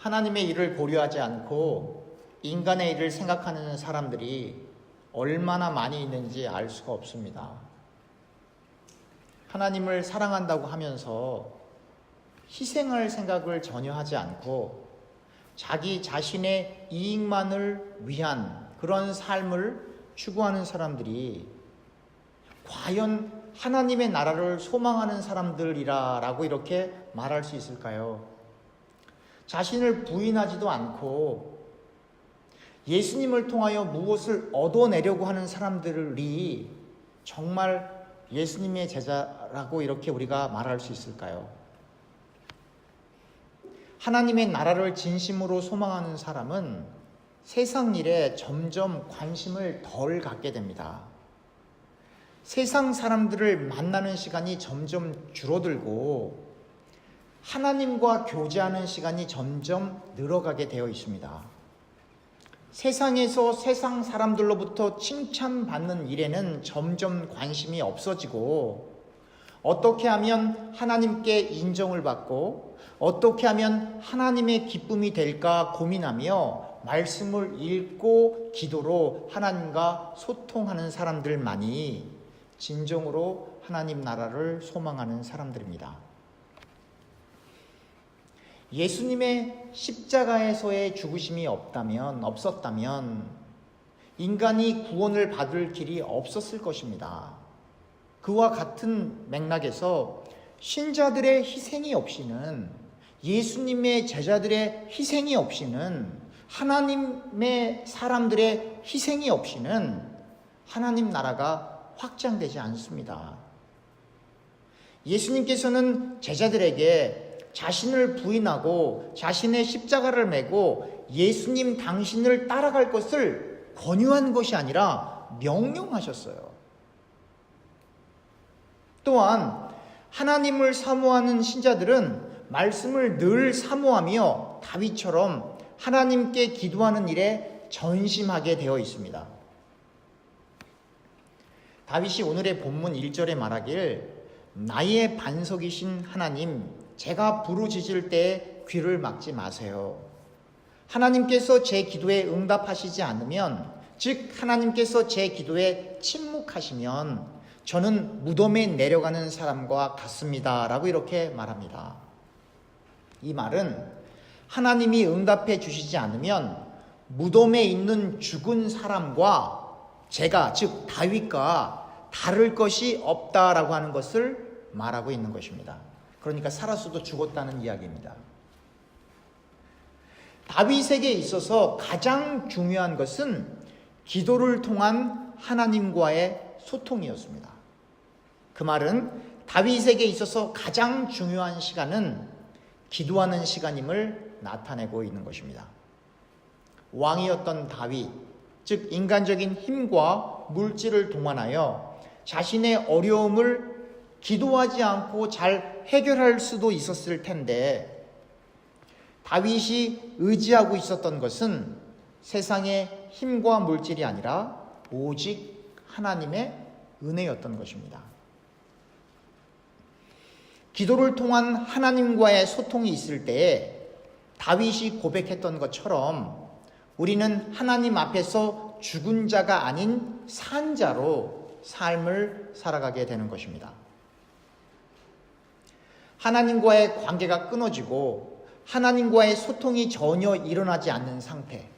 하나님의 일을 고려하지 않고 인간의 일을 생각하는 사람들이 얼마나 많이 있는지 알 수가 없습니다. 하나님을 사랑한다고 하면서 희생할 생각을 전혀 하지 않고 자기 자신의 이익만을 위한 그런 삶을 추구하는 사람들이 과연 하나님의 나라를 소망하는 사람들이라라고 이렇게 말할 수 있을까요? 자신을 부인하지도 않고 예수님을 통하여 무엇을 얻어내려고 하는 사람들이 정말 예수님의 제자라고 이렇게 우리가 말할 수 있을까요? 하나님의 나라를 진심으로 소망하는 사람은 세상 일에 점점 관심을 덜 갖게 됩니다. 세상 사람들을 만나는 시간이 점점 줄어들고 하나님과 교제하는 시간이 점점 늘어가게 되어 있습니다. 세상에서 세상 사람들로부터 칭찬받는 일에는 점점 관심이 없어지고 어떻게 하면 하나님께 인정을 받고 어떻게 하면 하나님의 기쁨이 될까 고민하며 말씀을 읽고 기도로 하나님과 소통하는 사람들만이 진정으로 하나님 나라를 소망하는 사람들입니다. 예수님의 십자가에서의 죽으심이 없다면, 없었다면, 인간이 구원을 받을 길이 없었을 것입니다. 그와 같은 맥락에서 신자들의 희생이 없이는, 예수님의 제자들의 희생이 없이는, 하나님의 사람들의 희생이 없이는 하나님 나라가 확장되지 않습니다. 예수님께서는 제자들에게 자신을 부인하고 자신의 십자가를 메고 예수님 당신을 따라갈 것을 권유한 것이 아니라 명령하셨어요. 또한 하나님을 사모하는 신자들은 말씀을 늘 사모하며 다윗처럼 하나님께 기도하는 일에 전심하게 되어 있습니다. 다윗이 오늘의 본문 1절에 말하길 나의 반석이신 하나님 제가 부르짖을 때 귀를 막지 마세요. 하나님께서 제 기도에 응답하시지 않으면, 즉, 하나님께서 제 기도에 침묵하시면, 저는 무덤에 내려가는 사람과 같습니다. 라고 이렇게 말합니다. 이 말은 하나님이 응답해 주시지 않으면, 무덤에 있는 죽은 사람과 제가, 즉, 다윗과 다를 것이 없다라고 하는 것을 말하고 있는 것입니다. 그러니까 살았어도 죽었다는 이야기입니다. 다윗에게 있어서 가장 중요한 것은 기도를 통한 하나님과의 소통이었습니다. 그 말은 다윗에게 있어서 가장 중요한 시간은 기도하는 시간임을 나타내고 있는 것입니다. 왕이었던 다윗, 즉 인간적인 힘과 물질을 동원하여 자신의 어려움을 기도하지 않고 잘 해결할 수도 있었을 텐데 다윗이 의지하고 있었던 것은 세상의 힘과 물질이 아니라 오직 하나님의 은혜였던 것입니다. 기도를 통한 하나님과의 소통이 있을 때에 다윗이 고백했던 것처럼 우리는 하나님 앞에서 죽은 자가 아닌 산 자로 삶을 살아가게 되는 것입니다. 하나님과의 관계가 끊어지고 하나님과의 소통이 전혀 일어나지 않는 상태.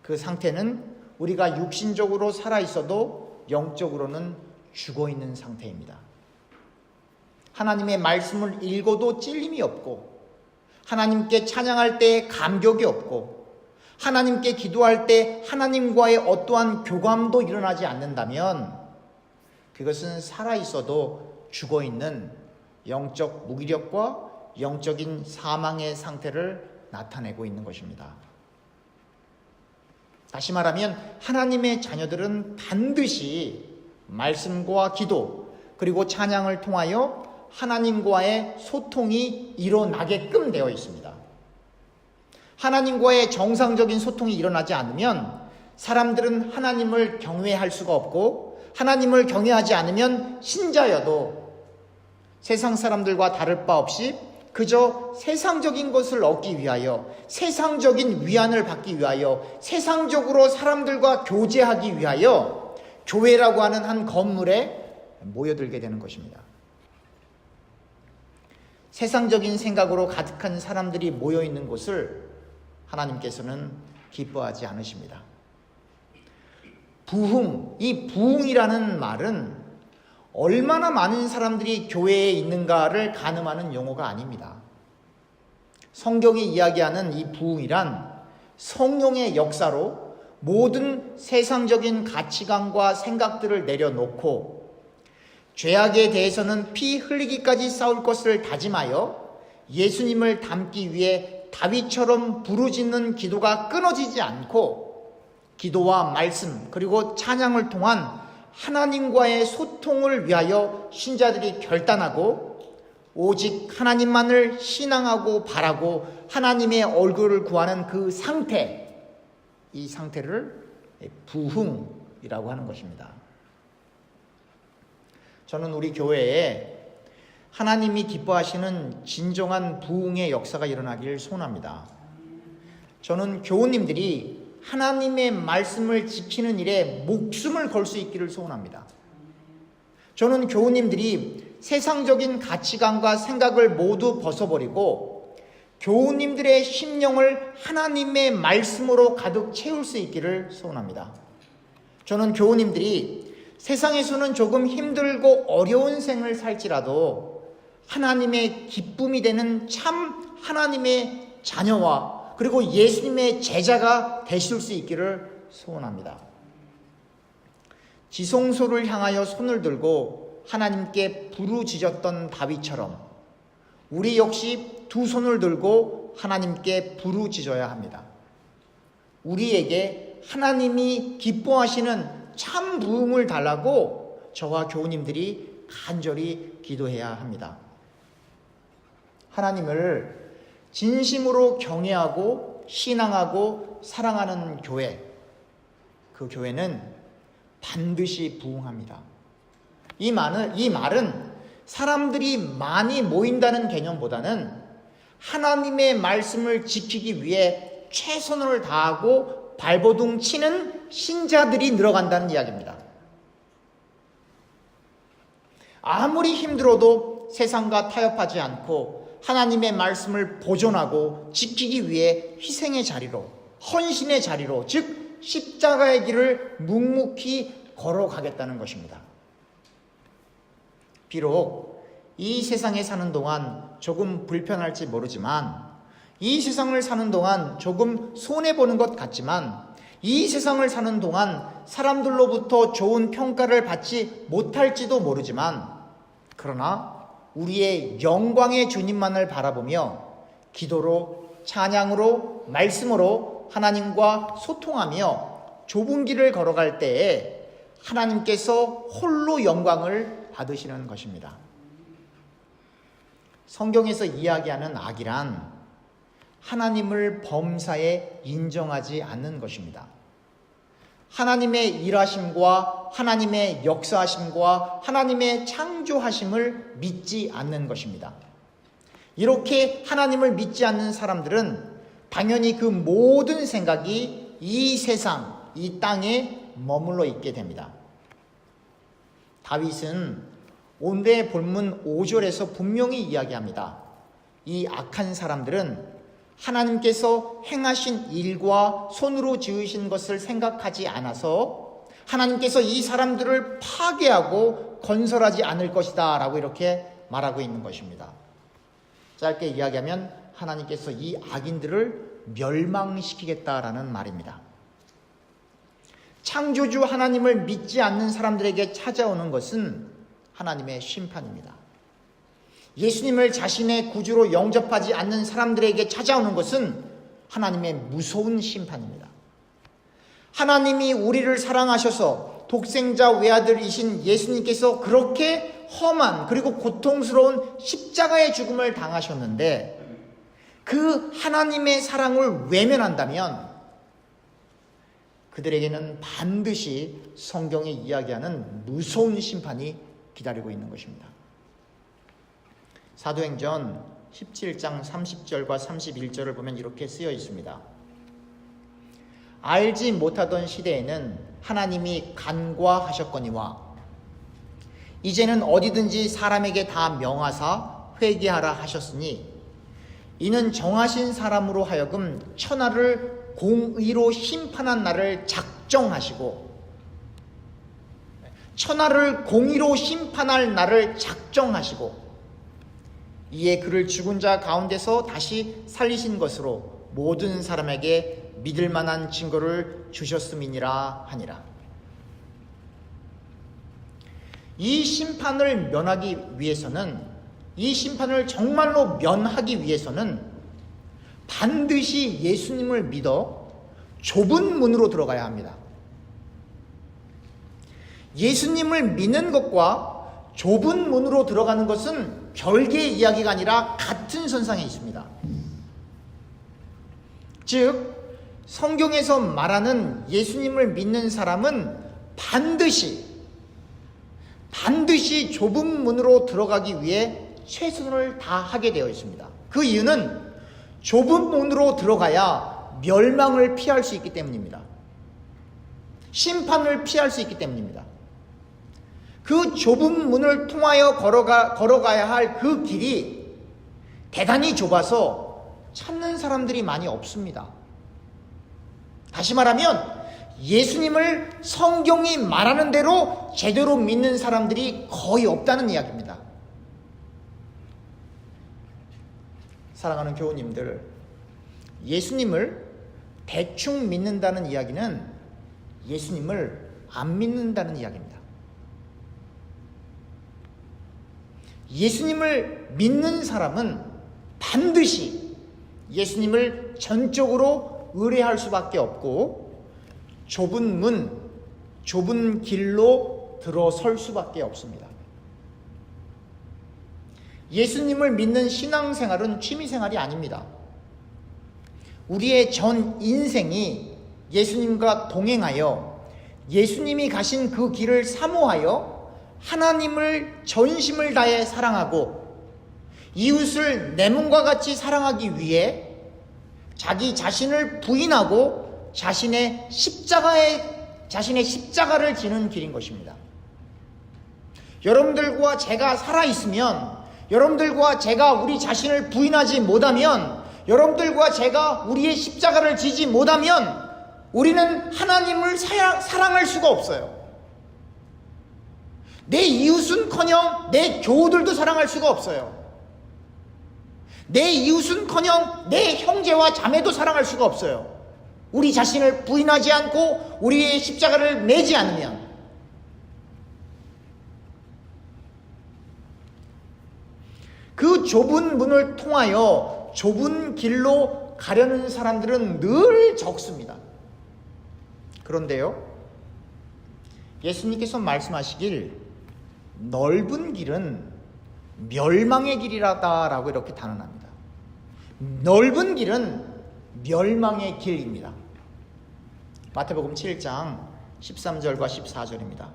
그 상태는 우리가 육신적으로 살아 있어도 영적으로는 죽어 있는 상태입니다. 하나님의 말씀을 읽어도 찔림이 없고, 하나님께 찬양할 때 감격이 없고, 하나님께 기도할 때 하나님과의 어떠한 교감도 일어나지 않는다면, 그것은 살아 있어도 죽어 있는 영적 무기력과 영적인 사망의 상태를 나타내고 있는 것입니다. 다시 말하면 하나님의 자녀들은 반드시 말씀과 기도 그리고 찬양을 통하여 하나님과의 소통이 일어나게끔 되어 있습니다. 하나님과의 정상적인 소통이 일어나지 않으면 사람들은 하나님을 경외할 수가 없고 하나님을 경외하지 않으면 신자여도 세상 사람들과 다를 바 없이 그저 세상적인 것을 얻기 위하여 세상적인 위안을 받기 위하여 세상적으로 사람들과 교제하기 위하여 교회라고 하는 한 건물에 모여들게 되는 것입니다. 세상적인 생각으로 가득한 사람들이 모여 있는 곳을 하나님께서는 기뻐하지 않으십니다. 부흥, 이 부흥이라는 말은 얼마나 많은 사람들이 교회에 있는가를 가늠하는 용어가 아닙니다. 성경이 이야기하는 이 부흥이란 성령의 역사로 모든 세상적인 가치관과 생각들을 내려놓고 죄악에 대해서는 피 흘리기까지 싸울 것을 다짐하여 예수님을 닮기 위해 다윗처럼 부르짖는 기도가 끊어지지 않고 기도와 말씀 그리고 찬양을 통한 하나님과의 소통을 위하여 신자들이 결단하고 오직 하나님만을 신앙하고 바라고 하나님의 얼굴을 구하는 그 상태, 이 상태를 부흥이라고 하는 것입니다. 저는 우리 교회에 하나님이 기뻐하시는 진정한 부흥의 역사가 일어나길 소원합니다. 저는 교우님들이 하나님의 말씀을 지키는 일에 목숨을 걸 수 있기를 소원합니다. 저는 교우님들이 세상적인 가치관과 생각을 모두 벗어버리고 교우님들의 심령을 하나님의 말씀으로 가득 채울 수 있기를 소원합니다. 저는 교우님들이 세상에서는 조금 힘들고 어려운 생을 살지라도 하나님의 기쁨이 되는 참 하나님의 자녀와 그리고 예수님의 제자가 되실 수 있기를 소원합니다. 지성소를 향하여 손을 들고 하나님께 부르짖었던 다윗처럼 우리 역시 두 손을 들고 하나님께 부르짖어야 합니다. 우리에게 하나님이 기뻐하시는 참 부흥을 달라고 저와 교우님들이 간절히 기도해야 합니다. 하나님을 진심으로 경외하고 신앙하고 사랑하는 교회, 그 교회는 반드시 부흥합니다. 이 말은, 이 말은 사람들이 많이 모인다는 개념보다는 하나님의 말씀을 지키기 위해 최선을 다하고 발버둥 치는 신자들이 늘어간다는 이야기입니다. 아무리 힘들어도 세상과 타협하지 않고 하나님의 말씀을 보존하고 지키기 위해 희생의 자리로, 헌신의 자리로, 즉, 십자가의 길을 묵묵히 걸어가겠다는 것입니다. 비록 이 세상에 사는 동안 조금 불편할지 모르지만, 이 세상을 사는 동안 조금 손해보는 것 같지만, 이 세상을 사는 동안 사람들로부터 좋은 평가를 받지 못할지도 모르지만, 그러나 우리의 영광의 주님만을 바라보며 기도로, 찬양으로, 말씀으로 하나님과 소통하며 좁은 길을 걸어갈 때에 하나님께서 홀로 영광을 받으시는 것입니다. 성경에서 이야기하는 악이란 하나님을 범사에 인정하지 않는 것입니다. 하나님의 일하심과 하나님의 역사하심과 하나님의 창조하심을 믿지 않는 것입니다. 이렇게 하나님을 믿지 않는 사람들은 당연히 그 모든 생각이 이 세상, 이 땅에 머물러 있게 됩니다. 다윗은 온대 본문 5절에서 분명히 이야기합니다. 이 악한 사람들은 하나님께서 행하신 일과 손으로 지으신 것을 생각하지 않아서 하나님께서 이 사람들을 파괴하고 건설하지 않을 것이다 라고 이렇게 말하고 있는 것입니다. 짧게 이야기하면 하나님께서 이 악인들을 멸망시키겠다라는 말입니다. 창조주 하나님을 믿지 않는 사람들에게 찾아오는 것은 하나님의 심판입니다. 예수님을 자신의 구주로 영접하지 않는 사람들에게 찾아오는 것은 하나님의 무서운 심판입니다. 하나님이 우리를 사랑하셔서 독생자 외아들이신 예수님께서 그렇게 험한 그리고 고통스러운 십자가의 죽음을 당하셨는데 그 하나님의 사랑을 외면한다면 그들에게는 반드시 성경이 이야기하는 무서운 심판이 기다리고 있는 것입니다. 사도행전 17장 30절과 31절을 보면 이렇게 쓰여 있습니다. 알지 못하던 시대에는 하나님이 간과하셨거니와 이제는 어디든지 사람에게 다 명하사 회개하라 하셨으니 이는 정하신 사람으로 하여금 천하를 공의로 심판한 날을 작정하시고 천하를 공의로 심판할 날을 작정하시고 이에 그를 죽은 자 가운데서 다시 살리신 것으로 모든 사람에게 믿을 만한 증거를 주셨음이니라 하니라. 이 심판을 면하기 위해서는 이 심판을 정말로 면하기 위해서는 반드시 예수님을 믿어 좁은 문으로 들어가야 합니다. 예수님을 믿는 것과 좁은 문으로 들어가는 것은 별개의 이야기가 아니라 같은 선상에 있습니다. 즉, 성경에서 말하는 예수님을 믿는 사람은 반드시, 반드시 좁은 문으로 들어가기 위해 최선을 다하게 되어 있습니다. 그 이유는 좁은 문으로 들어가야 멸망을 피할 수 있기 때문입니다. 심판을 피할 수 있기 때문입니다. 그 좁은 문을 통하여 걸어가, 걸어가야 할 그 길이 대단히 좁아서 찾는 사람들이 많이 없습니다. 다시 말하면 예수님을 성경이 말하는 대로 제대로 믿는 사람들이 거의 없다는 이야기입니다. 사랑하는 교우님들, 예수님을 대충 믿는다는 이야기는 예수님을 안 믿는다는 이야기입니다. 예수님을 믿는 사람은 반드시 예수님을 전적으로 의뢰할 수밖에 없고 좁은 문, 좁은 길로 들어설 수밖에 없습니다. 예수님을 믿는 신앙생활은 취미생활이 아닙니다. 우리의 전 인생이 예수님과 동행하여 예수님이 가신 그 길을 사모하여 하나님을 전심을 다해 사랑하고 이웃을 내 몸과 같이 사랑하기 위해 자기 자신을 부인하고 자신의 십자가에 자신의 십자가를 지는 길인 것입니다. 여러분들과 제가 살아 있으면 여러분들과 제가 우리 자신을 부인하지 못하면 여러분들과 제가 우리의 십자가를 지지 못하면 우리는 하나님을 사랑할 수가 없어요. 내 이웃은커녕 내 교우들도 사랑할 수가 없어요. 내 이웃은커녕 내 형제와 자매도 사랑할 수가 없어요. 우리 자신을 부인하지 않고 우리의 십자가를 매지 않으면 그 좁은 문을 통하여 좁은 길로 가려는 사람들은 늘 적습니다. 그런데요, 예수님께서 말씀하시길 넓은 길은 멸망의 길이라다라고 이렇게 단언합니다. 넓은 길은 멸망의 길입니다. 마태복음 7장 13절과 14절입니다.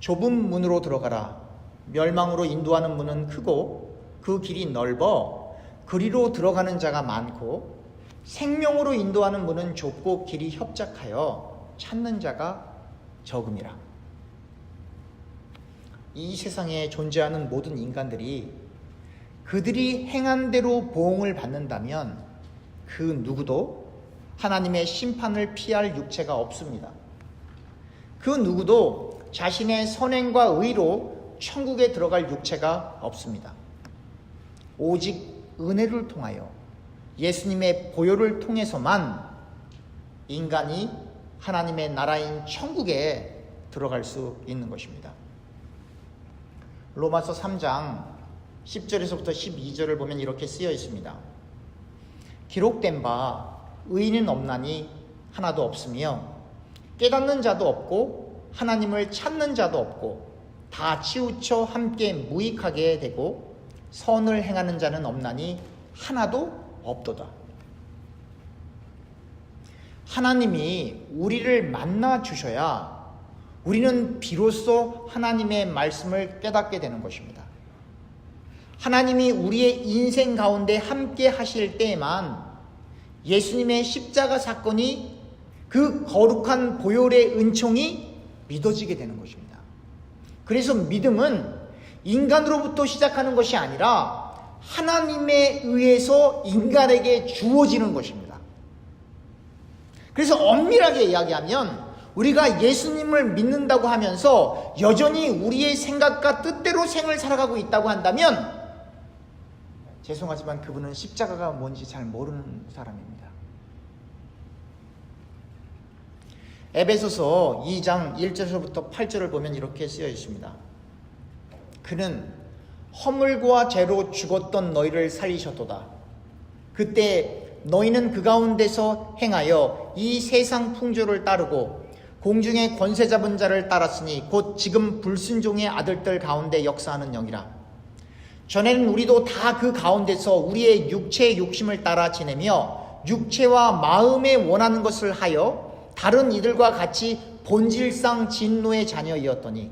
좁은 문으로 들어가라. 멸망으로 인도하는 문은 크고 그 길이 넓어 그리로 들어가는 자가 많고 생명으로 인도하는 문은 좁고 길이 협착하여 찾는 자가 적음이라. 이 세상에 존재하는 모든 인간들이 그들이 행한 대로 보응을 받는다면 그 누구도 하나님의 심판을 피할 육체가 없습니다. 그 누구도 자신의 선행과 의로 천국에 들어갈 육체가 없습니다. 오직 은혜를 통하여 예수님의 보혈을 통해서만 인간이 하나님의 나라인 천국에 들어갈 수 있는 것입니다. 로마서 3장 10절에서부터 12절을 보면 이렇게 쓰여 있습니다. 기록된 바 의인은 없나니 하나도 없으며 깨닫는 자도 없고 하나님을 찾는 자도 없고 다 치우쳐 함께 무익하게 되고 선을 행하는 자는 없나니 하나도 없도다. 하나님이 우리를 만나 주셔야 우리는 비로소 하나님의 말씀을 깨닫게 되는 것입니다. 하나님이 우리의 인생 가운데 함께 하실 때에만 예수님의 십자가 사건이 그 거룩한 보혈의 은총이 믿어지게 되는 것입니다. 그래서 믿음은 인간으로부터 시작하는 것이 아니라 하나님에 의해서 인간에게 주어지는 것입니다. 그래서 엄밀하게 이야기하면 우리가 예수님을 믿는다고 하면서 여전히 우리의 생각과 뜻대로 생을 살아가고 있다고 한다면 죄송하지만 그분은 십자가가 뭔지 잘 모르는 사람입니다. 에베소서 2장 1절부터 8절을 보면 이렇게 쓰여 있습니다. 그는 허물과 죄로 죽었던 너희를 살리셨도다. 그때 너희는 그 가운데서 행하여 이 세상 풍조를 따르고 공중의 권세 잡은 자를 따랐으니 곧 지금 불순종의 아들들 가운데 역사하는 영이라. 전에는 우리도 다 그 가운데서 우리의 육체의 욕심을 따라 지내며 육체와 마음에 원하는 것을 하여 다른 이들과 같이 본질상 진노의 자녀이었더니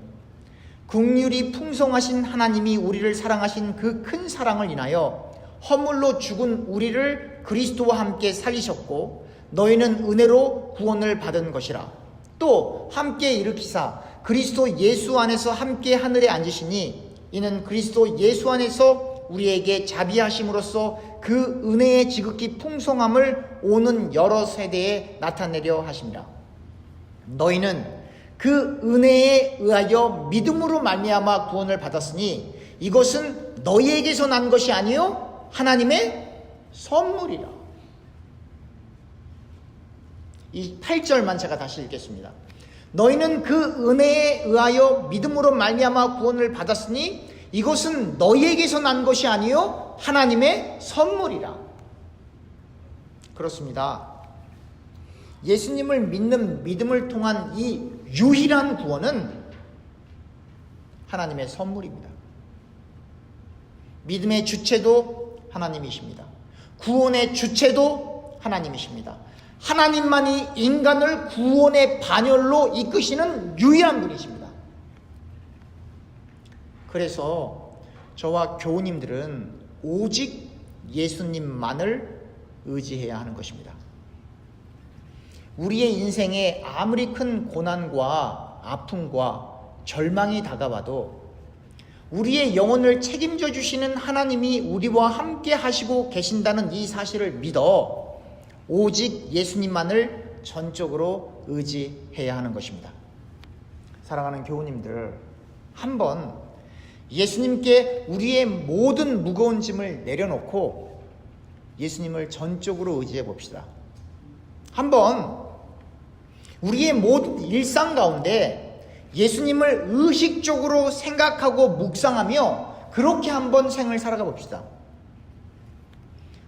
국률이 풍성하신 하나님이 우리를 사랑하신 그 큰 사랑을 인하여 허물로 죽은 우리를 그리스도와 함께 살리셨고 너희는 은혜로 구원을 받은 것이라 또 함께 일으키사 그리스도 예수 안에서 함께 하늘에 앉으시니 이는 그리스도 예수 안에서 우리에게 자비하심으로써 그 은혜의 지극히 풍성함을 오는 여러 세대에 나타내려 하십니다. 너희는 그 은혜에 의하여 믿음으로 말미암아 구원을 받았으니 이것은 너희에게서 난 것이 아니요 하나님의 선물이라. 이 8절만 제가 다시 읽겠습니다. 너희는 그 은혜에 의하여 믿음으로 말미암아 구원을 받았으니 이것은 너희에게서 난 것이 아니요 하나님의 선물이라. 그렇습니다. 예수님을 믿는 믿음을 통한 이 유일한 구원은 하나님의 선물입니다. 믿음의 주체도 하나님이십니다. 구원의 주체도 하나님이십니다. 하나님만이 인간을 구원의 반열로 이끄시는 유일한 분이십니다. 그래서 저와 교우님들은 오직 예수님만을 의지해야 하는 것입니다. 우리의 인생에 아무리 큰 고난과 아픔과 절망이 다가와도 우리의 영혼을 책임져 주시는 하나님이 우리와 함께 하시고 계신다는 이 사실을 믿어 오직 예수님만을 전적으로 의지해야 하는 것입니다. 사랑하는 교우님들, 한번 예수님께 우리의 모든 무거운 짐을 내려놓고 예수님을 전적으로 의지해 봅시다. 한번 우리의 모든 일상 가운데 예수님을 의식적으로 생각하고 묵상하며 그렇게 한번 생을 살아가 봅시다.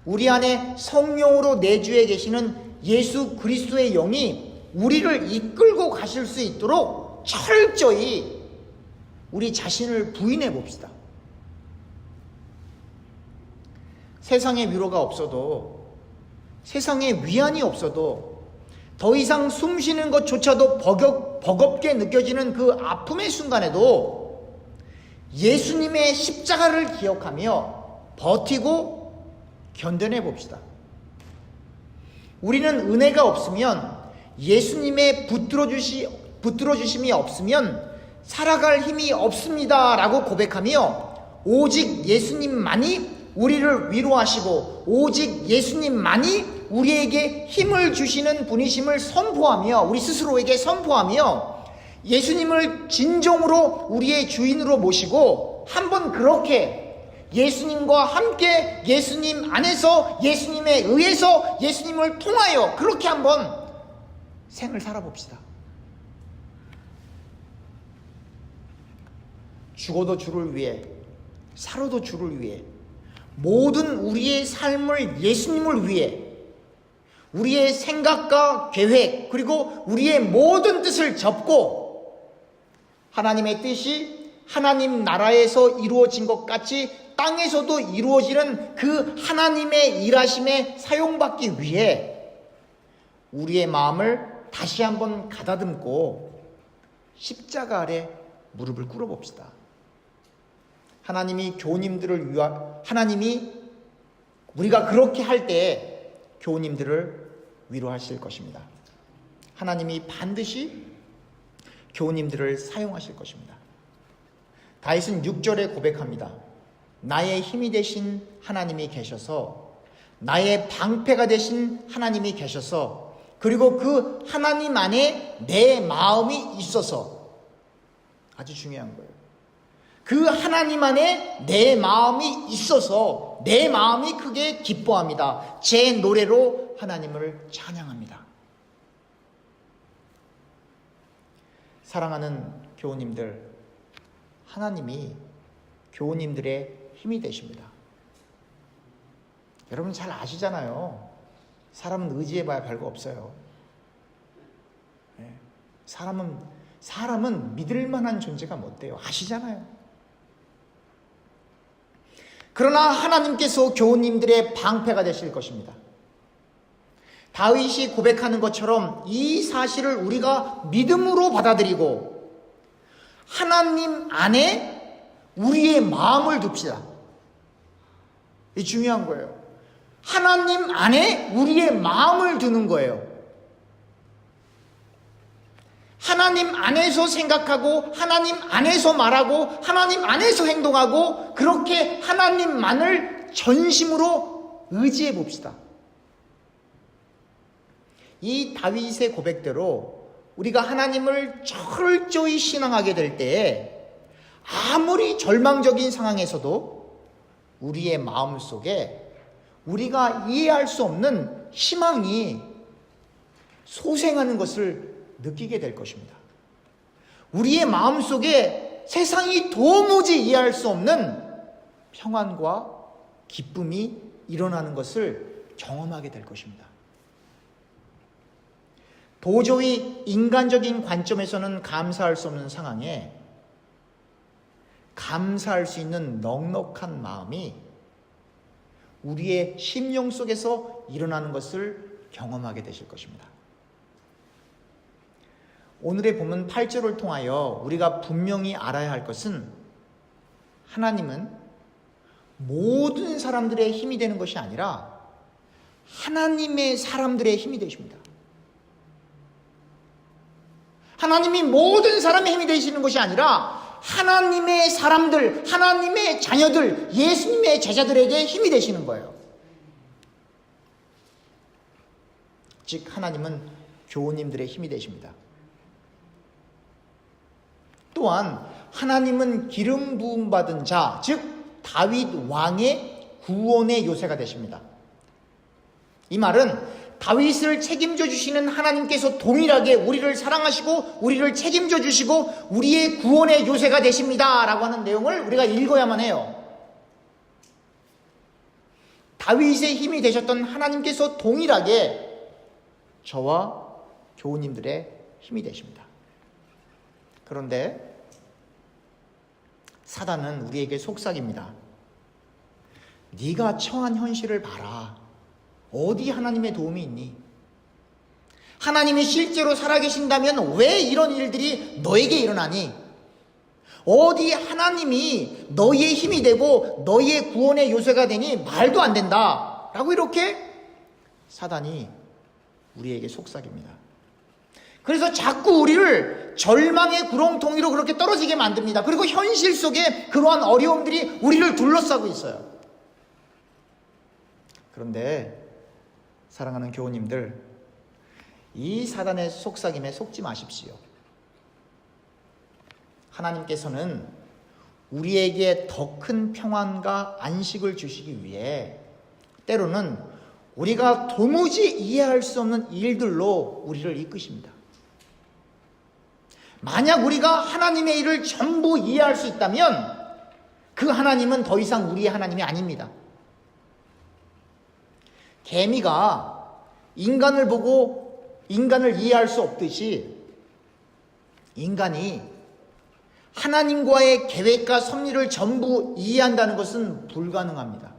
우리 안에 성령으로 내주해 계시는 예수 그리스도의 영이 우리를 이끌고 가실 수 있도록 철저히 우리 자신을 부인해 봅시다. 세상에 위로가 없어도 세상에 위안이 없어도 더 이상 숨 쉬는 것조차도 버겁, 버겁게 느껴지는 그 아픔의 순간에도 예수님의 십자가를 기억하며 버티고 견뎌내 봅시다. 우리는 은혜가 없으면 예수님의 붙들어 주시 붙들어 주심이 없으면 살아갈 힘이 없습니다. 라고 고백하며 오직 예수님만이 우리를 위로하시고 오직 예수님만이 우리에게 힘을 주시는 분이심을 선포하며 우리 스스로에게 선포하며 예수님을 진정으로 우리의 주인으로 모시고 한번 그렇게 예수님과 함께 예수님 안에서 예수님에 의해서 예수님을 통하여 그렇게 한번 생을 살아봅시다. 죽어도 주를 위해, 살아도 주를 위해, 모든 우리의 삶을 예수님을 위해, 우리의 생각과 계획, 그리고 우리의 모든 뜻을 접고, 하나님의 뜻이 하나님 나라에서 이루어진 것 같이 땅에서도 이루어지는 그 하나님의 일하심에 사용받기 위해 우리의 마음을 다시 한번 가다듬고 십자가 아래 무릎을 꿇어 봅시다. 하나님이 교우님들을 위하 하나님이 우리가 그렇게 할 때 교우님들을 위로하실 것입니다. 하나님이 반드시 교우님들을 사용하실 것입니다. 다윗은 6절에 고백합니다. 나의 힘이 되신 하나님이 계셔서 나의 방패가 되신 하나님이 계셔서 그리고 그 하나님 안에 내 마음이 있어서 아주 중요한 거예요. 그 하나님 안에 내 마음이 있어서 내 마음이 크게 기뻐합니다. 제 노래로 하나님을 찬양합니다. 사랑하는 교우님들, 하나님이 교우님들의 힘이 되십니다. 여러분 잘 아시잖아요. 사람은 의지해봐야 별거 없어요. 예. 사람은 사람은 믿을 만한 존재가 못 돼요. 아시잖아요. 그러나 하나님께서 교우님들의 방패가 되실 것입니다. 다윗이 고백하는 것처럼 이 사실을 우리가 믿음으로 받아들이고 하나님 안에 우리의 마음을 둡시다. 이 중요한 거예요. 하나님 안에 우리의 마음을 두는 거예요. 하나님 안에서 생각하고 하나님 안에서 말하고 하나님 안에서 행동하고 그렇게 하나님만을 전심으로 의지해 봅시다. 이 다윗의 고백대로 우리가 하나님을 철저히 신앙하게 될 때에 아무리 절망적인 상황에서도 우리의 마음 속에 우리가 이해할 수 없는 희망이 소생하는 것을 느끼게 될 것입니다. 우리의 마음 속에 세상이 도무지 이해할 수 없는 평안과 기쁨이 일어나는 것을 경험하게 될 것입니다. 도저히 인간적인 관점에서는 감사할 수 없는 상황에 감사할 수 있는 넉넉한 마음이 우리의 심령 속에서 일어나는 것을 경험하게 되실 것입니다. 오늘의 본문 8절을 통하여 우리가 분명히 알아야 할 것은 하나님은 모든 사람들의 힘이 되는 것이 아니라 하나님의 사람들의 힘이 되십니다. 하나님이 모든 사람의 힘이 되시는 것이 아니라 하나님의 사람들, 하나님의 자녀들, 예수님의 제자들에게 힘이 되시는 거예요. 즉, 하나님은 교우님들의 힘이 되십니다. 또한 하나님은 기름 부음 받은 자, 즉 다윗 왕의 구원의 요새가 되십니다. 이 말은 다윗을 책임져 주시는 하나님께서 동일하게 우리를 사랑하시고 우리를 책임져 주시고 우리의 구원의 요새가 되십니다라고 하는 내용을 우리가 읽어야만 해요. 다윗의 힘이 되셨던 하나님께서 동일하게 저와 교우님들의 힘이 되십니다. 그런데 사단은 우리에게 속삭입니다. 네가 처한 현실을 봐라. 어디 하나님의 도움이 있니? 하나님이 실제로 살아계신다면 왜 이런 일들이 너에게 일어나니? 어디 하나님이 너희의 힘이 되고 너희의 구원의 요새가 되니 말도 안 된다. 라고 이렇게 사단이 우리에게 속삭입니다. 그래서 자꾸 우리를 절망의 구렁텅이로 그렇게 떨어지게 만듭니다. 그리고 현실 속에 그러한 어려움들이 우리를 둘러싸고 있어요. 그런데 사랑하는 교우님들, 이 사단의 속삭임에 속지 마십시오. 하나님께서는 우리에게 더 큰 평안과 안식을 주시기 위해 때로는 우리가 도무지 이해할 수 없는 일들로 우리를 이끄십니다. 만약 우리가 하나님의 일을 전부 이해할 수 있다면 그 하나님은 더 이상 우리의 하나님이 아닙니다. 개미가 인간을 보고 인간을 이해할 수 없듯이 인간이 하나님과의 계획과 섭리를 전부 이해한다는 것은 불가능합니다.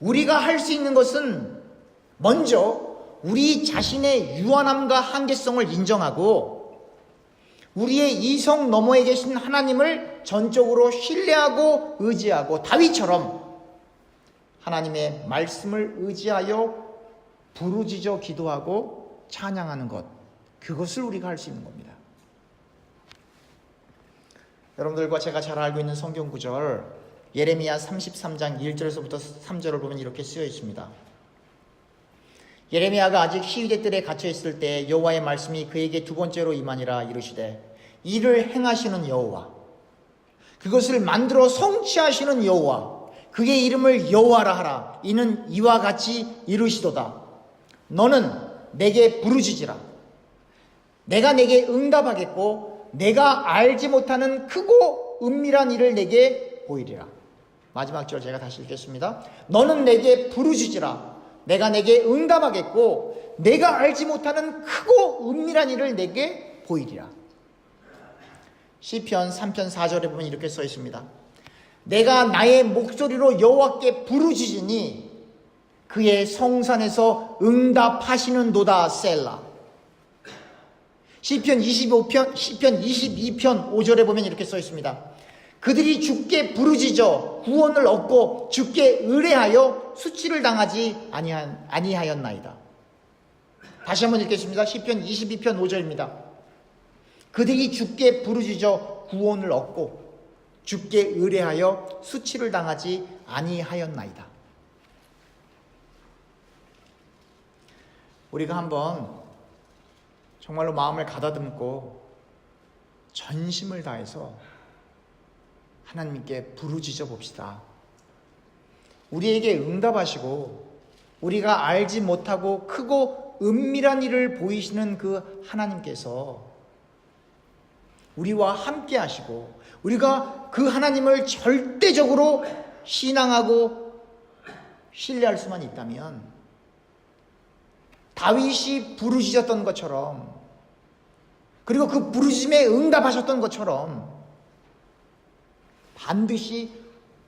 우리가 할 수 있는 것은 먼저 우리 자신의 유한함과 한계성을 인정하고 우리의 이성 너머에 계신 하나님을 전적으로 신뢰하고 의지하고 다윗처럼 하나님의 말씀을 의지하여 부르짖어 기도하고 찬양하는 것 그것을 우리가 할 수 있는 겁니다. 여러분들과 제가 잘 알고 있는 성경 구절 예레미야 33장 1절에서부터 3절을 보면 이렇게 쓰여 있습니다. 예레미야가 아직 시위대 뜰에 갇혀 있을 때 여호와의 말씀이 그에게 두 번째로 임하니라 이르시되 이를 행하시는 여호와 그것을 만들어 성취하시는 여호와 그의 이름을 여호와라 하라. 이는 이와 같이 이르시도다. 너는 내게 부르짖으라. 내가 내게 응답하겠고 내가 알지 못하는 크고 은밀한 일을 내게 보이리라. 마지막 절 제가 다시 읽겠습니다. 너는 내게 부르짖으라. 내가 내게 응답하겠고 내가 알지 못하는 크고 은밀한 일을 내게 보이리라. 시편 3편 4절에 보면 이렇게 써 있습니다. 내가 나의 목소리로 여호와께 부르짖으니 그의 성산에서 응답하시는도다 셀라. 시편 25편 시편 22편 5절에 보면 이렇게 써 있습니다. 그들이 주께 부르짖어 구원을 얻고 주께 의뢰하여 수치를 당하지 아니한, 아니하였나이다. 다시 한번 읽겠습니다. 시편 22편 5절입니다. 그들이 주께 부르짖어 구원을 얻고 주께 의뢰하여 수치를 당하지 아니하였나이다. 우리가 한번 정말로 마음을 가다듬고 전심을 다해서 하나님께 부르짖어 봅시다. 우리에게 응답하시고 우리가 알지 못하고 크고 은밀한 일을 보이시는 그 하나님께서 우리와 함께 하시고 우리가 그 하나님을 절대적으로 신앙하고 신뢰할 수만 있다면 다윗이 부르짖었던 것처럼 그리고 그 부르짖음에 응답하셨던 것처럼 반드시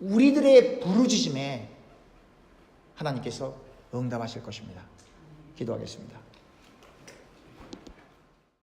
우리들의 부르짖음에 하나님께서 응답하실 것입니다. 기도하겠습니다.